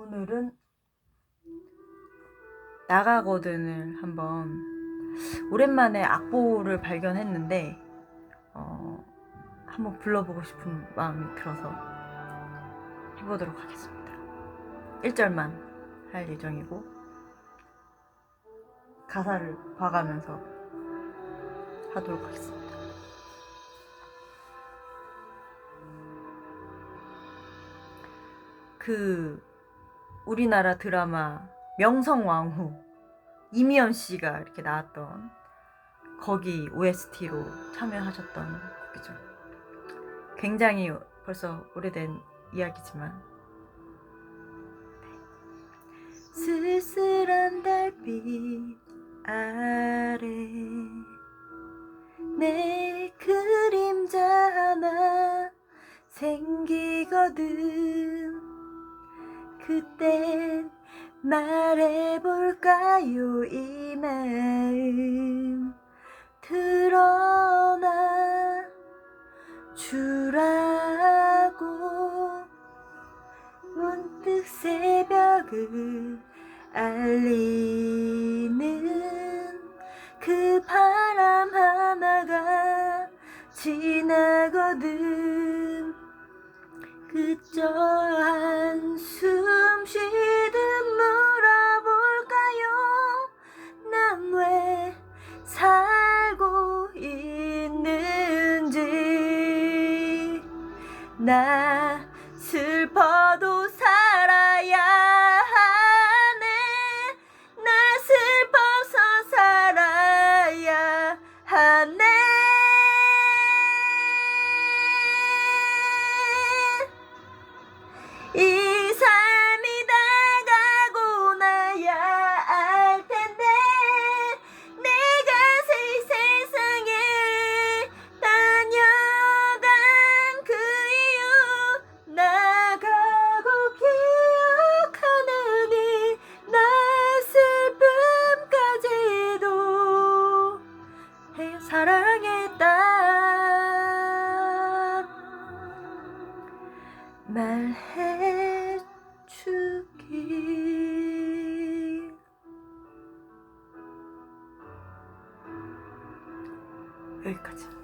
오늘은 나가거든을 한번 오랜만에 악보를 발견했는데 어, 한번 불러보고 싶은 마음이 들어서 해보도록 하겠습니다. 1절만 할 예정이고 가사를 봐가면서 하도록 하겠습니다. 그 우리나라 드라마 명성왕후 이미연 씨가 이렇게 나왔던 거기 OST로 참여하셨던 곡이죠. 굉장히 벌써 오래된 이야기지만 네. 쓸쓸한 달빛 아래 내 그림자 하나 생기거든 그땐 말해볼까요 이 마음 드러나 주라고 문득 새벽을 알리는 그 바람 하나가 지나거든. 그저 한숨 나 슬퍼 사랑했다. 말해주기. 여기까지